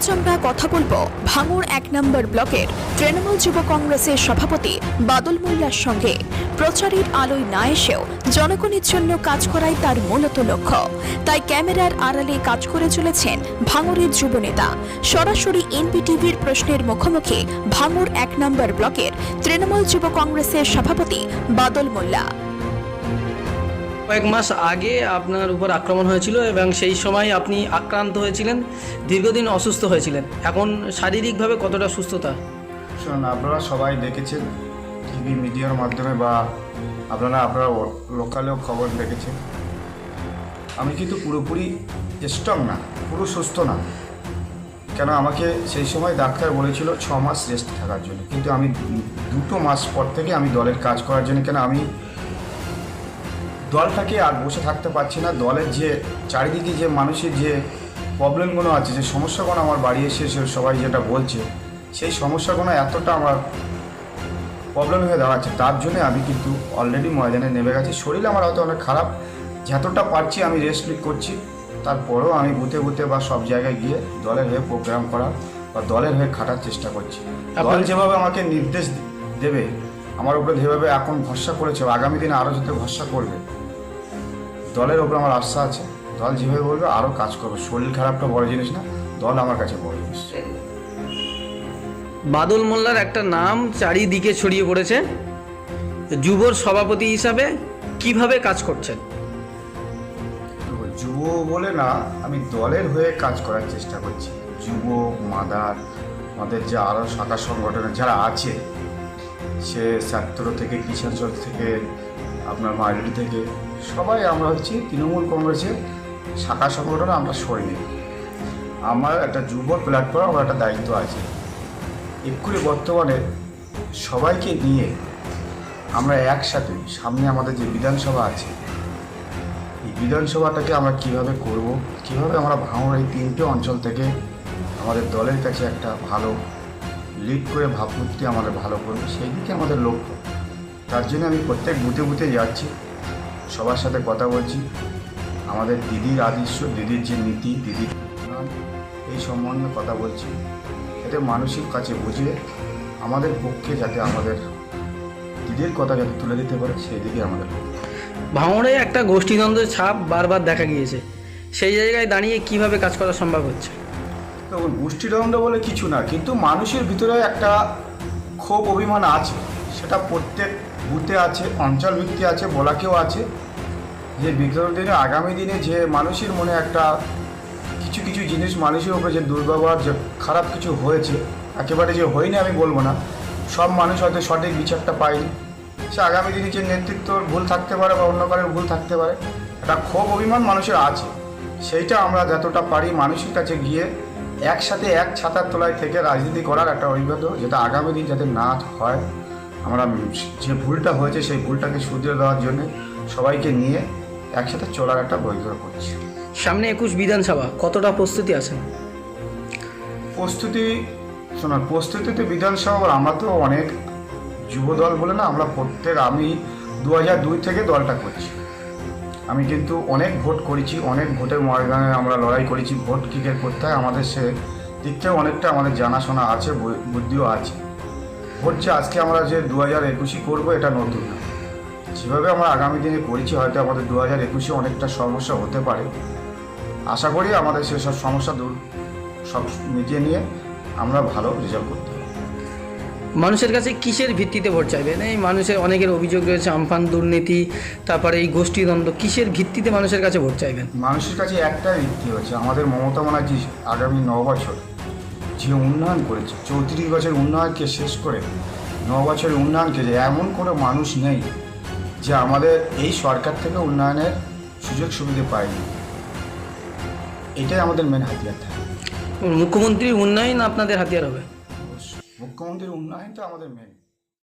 আজ আমরা কথা বলব ভাঙড় এক নম্বর ব্লকের তৃণমূল যুব কংগ্রেসের সভাপতি বাদল মোল্লার সঙ্গে। প্রচারের আলোয় না এসেও জনগণের জন্য কাজ করাই তার মূলত লক্ষ্য। তাই ক্যামেরার আড়ালে কাজ করে চলেছেন ভাঙড়ের যুবনেতা সরাসরি এনপিটিভির প্রশ্নের মুখোমুখি ভাঙড় এক নম্বর ব্লকের তৃণমূল যুব কংগ্রেসের সভাপতি বাদল মোল্লা। কয়েক মাস আগে আপনার উপর আক্রমণ হয়েছিল এবং সেই সময় আপনি আক্রান্ত হয়েছিলেন, দীর্ঘদিন অসুস্থ হয়েছিলেন। এখন শারীরিকভাবে কতটা সুস্থতা? শুনুন, আপনারা সবাই দেখেছেন টিভি মিডিয়ার মাধ্যমে বা আপনারা আপনারা লোকালেও খবর দেখেছেন। আমি কিন্তু পুরোপুরি স্ট্রং না, পুরো সুস্থ না। কেন আমাকে সেই সময় ডাক্তার বলেছিল ছ মাস রেস্ট থাকার জন্য। কিন্তু আমি দুটো মাস পর থেকে আমি দলের কাজ করার জন্য, কেন আমি দলটাকে আর বসে থাকতে পারছি না। দলের যে চারিদিকে যে মানুষের যে প্রবলেমগুলো আছে যে সমস্যাগুলো আমার বাড়ি এসে সবাই যেটা বলছে সেই সমস্যাগুলো এতটা আমার প্রবলেম হয়ে দাঁড়াচ্ছে। তার জন্য আমি কিন্তু অলরেডি ময়দানে নেমে গেছি। শরীর আমার হয়তো অনেক খারাপ। যতটা পারছি আমি রেস্ট করছি। তারপরেও আমি বুথে বুথে বা সব জায়গায় গিয়ে দলের হয়ে প্রোগ্রাম করা বা দলের হয়ে খাটার চেষ্টা করছি। দল যেভাবে আমাকে নির্দেশ দেবে আমার উপরে যেভাবে এখন ভরসা করেছে আগামী দিনে আরও যাতে ভরসা করবে দলের ওপর আমার আশা আছে। দল যেভাবে বলবে আরও কাজ করবে। শরীর খারাপটা বড় জিনিস না দল আমার কাছে বড় জিনিস। বাদল মোল্লার একটা নাম চারিদিকে ছড়িয়ে পড়েছে। যুবর সভাপতি হিসাবে কীভাবে কাজ করছেন? যুব বলে না আমি দলের হয়ে কাজ করার চেষ্টা করছি। যুব মাদার আমাদের যে আরও শাখা সংগঠনের যারা আছে সে ছাত্র থেকে চক থেকে আপনার মাইনরিটি থেকে। সবাই আমরা হচ্ছি তৃণমূল কংগ্রেসের শাখা সংগঠনে, আমরা সৈনিক। আমার একটা যুব প্ল্যাটফর্ম আমার একটা দায়িত্ব আছে। এক্ষুনি বর্তমানে সবাইকে নিয়ে আমরা একসাথে সামনে আমাদের যে বিধানসভা আছে, এই বিধানসভাটাকে আমরা কীভাবে করব, কীভাবে আমরা ভাঙড় এই তিনটে অঞ্চল থেকে আমাদের দলের কাছে একটা ভালো লিড করে ভাবমূর্তি আমাদের ভালো করবে, সেই দিকে আমাদের লক্ষ্য। তার জন্য আমি প্রত্যেক বুথে বুথে যাচ্ছি সবার সাথে কথা বলছি। আমাদের দিদির আদর্শ দিদির যে নীতি দিদির এই সম্বন্ধে কথা বলছি। এতে মানুষের কাছে বুঝিয়ে আমাদের পক্ষে যাতে আমাদের দিদির কথা যাতে তুলে দিতে পারে সেই দিকে আমাদের ভাঙড়ে একটা গোষ্ঠীদ্বন্দ্বের ছাপ বারবার দেখা গিয়েছে। সেই জায়গায় দাঁড়িয়ে কীভাবে কাজ করা সম্ভব হচ্ছে? দেখুন গোষ্ঠীদ্বন্দ্ব বলে কিছু না কিন্তু মানুষের ভিতরে একটা ক্ষোভ অভিমান আছে। সেটা প্রত্যেক বুথে আছে, অঞ্চল ভিত্তি আছে, বলাকেও আছে। যে বিগত দিনে, আগামী দিনে যে মানুষের মনে একটা কিছু কিছু জিনিস মানুষের উপরে যে দুর্ব্যবহার, যে খারাপ কিছু হয়েছে, একেবারে যে হয়নি আমি বলব না, সব মানুষ হয়তো সঠিক বিচারটা পায়নি। সে আগামী দিনে যে নেতৃত্বর ভুল থাকতে পারে বা অন্য কারোর ভুল থাকতে পারে, একটা ক্ষোভ অভিমান মানুষের আছে। সেইটা আমরা যতটা পারি মানুষের কাছে গিয়ে একসাথে এক ছাতার তলায় থেকে রাজনীতি করার একটা অভিজ্ঞতা, যেটা আগামী দিন যাতে না হয়। আমরা যে ভুলটা হয়েছে সেই ভুলটাকে শুধরে দেওয়ার জন্য সবাইকে নিয়ে একসাথে চলার একটা বৈঠক করছি। সামনে একুশ বিধানসভা কতটা প্রস্তুতি আছে? প্রস্তুতি শোনার প্রস্তুতিতে বিধানসভা আমরা তো অনেক যুব দল বলে না আমরা প্রত্যেক আমি দু হাজার দুই থেকে দলটা করছি। আমি কিন্তু অনেক ভোট করেছি অনেক ভোটের ময়দানে আমরা লড়াই করেছি ভোট ক্রিকেট করতে হয় আমাদের সে দিক থেকে অনেকটা আমাদের জানাশোনা আছে বুদ্ধিও আছে। যে আজকে আমরা যে দু হাজার একুশই করব এটা নতুন না। যেভাবে আমরা আগামী দিনে করেছি হয়তো আমাদের দু হাজার একুশে অনেকটা সমস্যা হতে পারে। আশা করি আমাদের সেসব সমস্যা দূর সব মিটিয়ে নিয়ে আমরা ভালো রেজাল্ট করতে মানুষের কাছে কিসের ভিত্তিতে ভোট চাইবেন এই মানুষের অনেকের অভিযোগ রয়েছে আমফান দুর্নীতি তারপরে এই গোষ্ঠীদ্বন্দ্ব কিসের ভিত্তিতে মানুষের কাছে ভোট চাইবেন? মানুষের কাছে একটাই ভিত্তি হচ্ছে আমাদের মমতা ব্যানার্জি আগামী ন বছর যে উন্নয়ন করেছে চৌত্রিশ বছর উন্নয়নকে শেষ করে ন বছরের উন্নয়নকে যে এমন কোনো মানুষ নেই যে আমাদের এই সরকার থেকে উন্নয়নের সুযোগ সুবিধা পায়নি। এটাই আমাদের মেন হাতিয়ার থাকে। মুখ্যমন্ত্রীর উন্নয়ন আপনাদের হাতিয়ার হবে? মুখ্যমন্ত্রীর উন্নয়ন তো আমাদের মেন